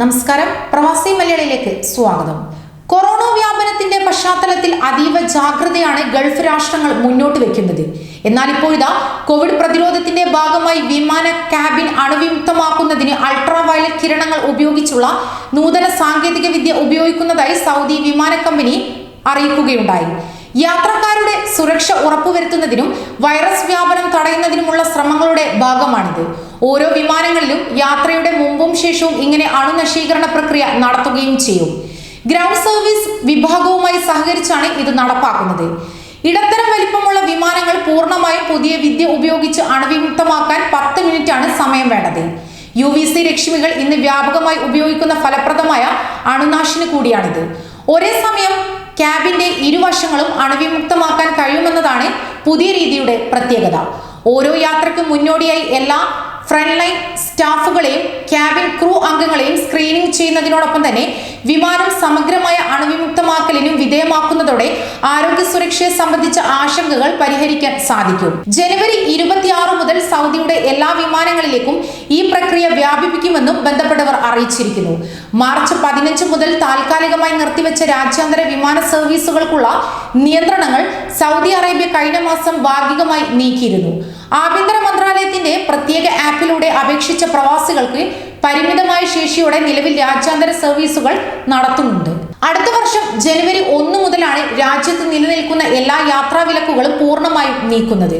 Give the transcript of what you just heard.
നമസ്കാരം. പ്രവാസി മലയാളിയിലേക്ക് സ്വാഗതം. കൊറോണ വ്യാപനത്തിന്റെ പശ്ചാത്തലത്തിൽ അതീവ ജാഗ്രതയാണ് ഗൾഫ് രാഷ്ട്രങ്ങൾ മുന്നോട്ട് വെക്കുന്നത്. എന്നാൽ ഇപ്പോഴിതാ കോവിഡ് പ്രതിരോധത്തിന്റെ ഭാഗമായി വിമാന ക്യാബിൻ അണുവിമുക്തമാക്കുന്നതിന് അൾട്രാ വയലറ്റ് കിരണങ്ങൾ ഉപയോഗിച്ചുള്ള നൂതന സാങ്കേതിക വിദ്യ ഉപയോഗിക്കുന്നതായി സൗദി വിമാന കമ്പനി അറിയിക്കുകയുണ്ടായി. യാത്രക്കാരുടെ സുരക്ഷ ഉറപ്പുവരുത്തുന്നതിനും വൈറസ് വ്യാപനം തടയുന്നതിനുമുള്ള ശ്രമങ്ങളുടെ ഭാഗമാണിത് ഓരോ വിമാനങ്ങളിലും യാത്രയുടെ മുമ്പും ശേഷവും ഇങ്ങനെ അണുനശീകരണ പ്രക്രിയ നടത്തുകയും ചെയ്യും. ഗ്രൗണ്ട് സർവീസ് വിഭാഗവുമായി സഹകരിച്ചാണ് ഇത് നടപ്പാക്കുന്നത്. ഇടത്തരം വലിപ്പമുള്ള വിമാനങ്ങൾ പൂർണമായും പുതിയ വിദ്യ ഉപയോഗിച്ച് അണുവിമുക്തമാക്കാൻ പത്ത് മിനിറ്റാണ് സമയം വേണ്ടത്. യു വി സി രശ്മികൾ ഇന്ന് വ്യാപകമായി ഉപയോഗിക്കുന്ന ഫലപ്രദമായ അണുനാശിനി കൂടിയാണിത്. ഒരേ സമയം ക്യാബിന്റെ ഇരുവശങ്ങളും അണുവിമുക്തമാക്കാൻ കഴിയുമെന്നതാണ് പുതിയ രീതിയുടെ പ്രത്യേകത. ഓരോ യാത്രയ്ക്കും മുന്നോടിയായി എല്ലാ ഫ്രണ്ട് ലൈൻ സ്റ്റാഫുകളെയും ക്യാബിൻ ക്രൂ അംഗങ്ങളെയും സ്ക്രീനിംഗ് ചെയ്യുന്നതിനോടൊപ്പം തന്നെ വിമാനം സമഗ്രമായ അണുവിമുക്തമാക്കലിനും വിധേയമാക്കുന്നതോടെ ആരോഗ്യ സുരക്ഷയെ സംബന്ധിച്ച ആശങ്കകൾ പരിഹരിക്കാൻ സാധിക്കും. ജനുവരി ഇരുപത്തിയാറ് മുതൽ സൗദിയുടെ എല്ലാ വിമാനങ്ങളിലേക്കും ഈ പ്രക്രിയ വ്യാപിപ്പിക്കുമെന്നും ബന്ധപ്പെട്ടവർ അറിയിച്ചിരിക്കുന്നു. മാർച്ച് പതിനഞ്ച് മുതൽ താൽക്കാലികമായി നിർത്തിവെച്ച രാജ്യാന്തര വിമാന സർവീസുകൾക്കുള്ള നിയന്ത്രണങ്ങൾ സൗദി അറേബ്യ കഴിഞ്ഞ മാസം ഭാഗികമായി നീക്കിയിരുന്നു. ആഭ്യന്തര മന്ത്രാലയത്തിന്റെ പ്രത്യേക ആപ്പിലൂടെ അപേക്ഷിച്ച പ്രവാസികൾക്ക് പരിമിതമായ ശേഷിയോടെ നിലവിൽ രാജ്യാന്തര സർവീസുകൾ നടത്തുന്നുണ്ട്. അടുത്ത വർഷം ജനുവരി ഒന്ന് മുതലാണ് രാജ്യത്ത് നിലനിൽക്കുന്ന എല്ലാ യാത്രാ വിലക്കുകളും പൂർണമായും നീക്കുന്നത്.